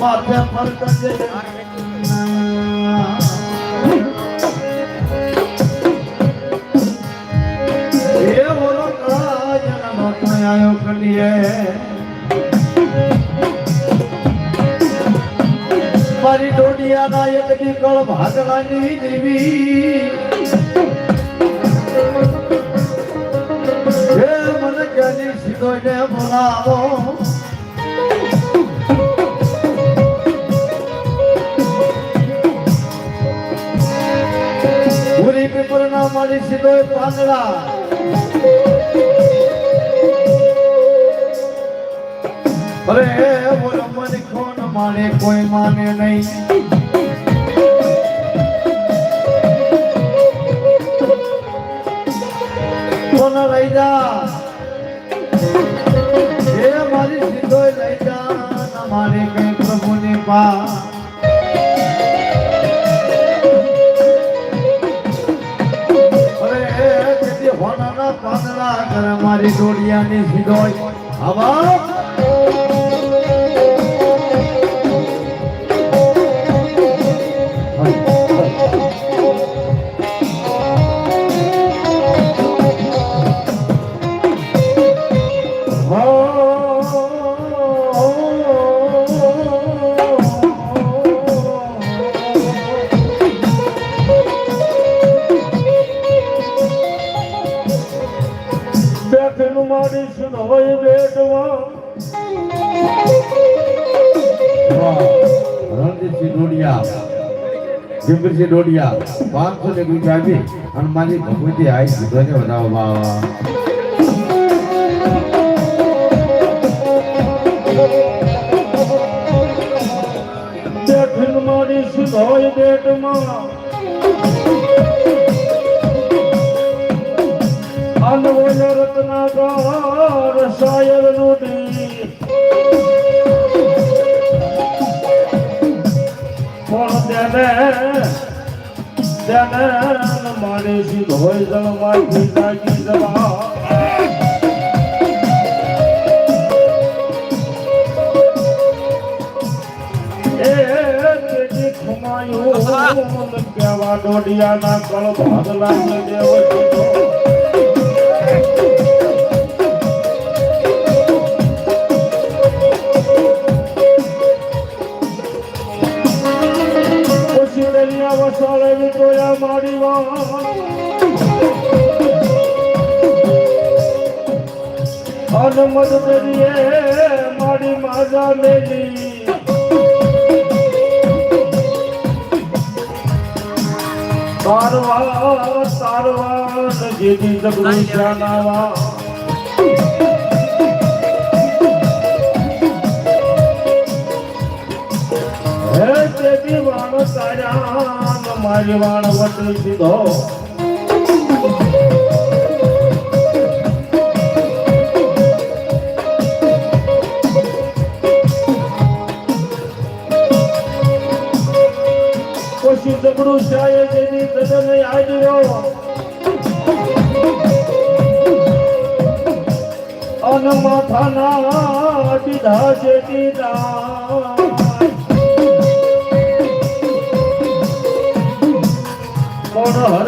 માથે ફરકજે એ ઓલો કાજનો તો આયો કલીએ મારી ડોડિયાના એકડી કળ ભાગલાની દેવી. હે મને જ્ઞાની સીધોને બોલાવો? મારી સીધોય પાંદડા. અરે મને કોણ માને, કોઈ માને નહીં. કોણ લઈ જા? એ મારી સીધો લઈ જા મારે કઈ પ્રભુની પા. કરે મારી ડોડિયાની સીધો આવા બેઠેલું મારી સુનવાઈ બેટવા રણજીતસિંહ ડોડિયા. જીગરસિંહ ડોડિયા પાંચસો ને ગુજરાતી અને મારી ભગવતી આઈ સીધો ને વધાવવા મારી સુનવાઈ બેટમાં અનવય રત્નાકાર શાયર નુડી પણ તેને તેને મારી સીધોય જળમાંથી જાગી જવા એ તેથી ખમાયું કેવા ડોડિયાના કળ ભાગ લાગે દેવ વસાળે વિટોયા મારી માજા મેલી. તારવા તારવા જેથી જગનું શ્યાનાવા હે તેથી વાણ તારા મારી વાણ વટ સીધો પછી જગડું શાય જેની તદન દીધા છે દીધા no, no,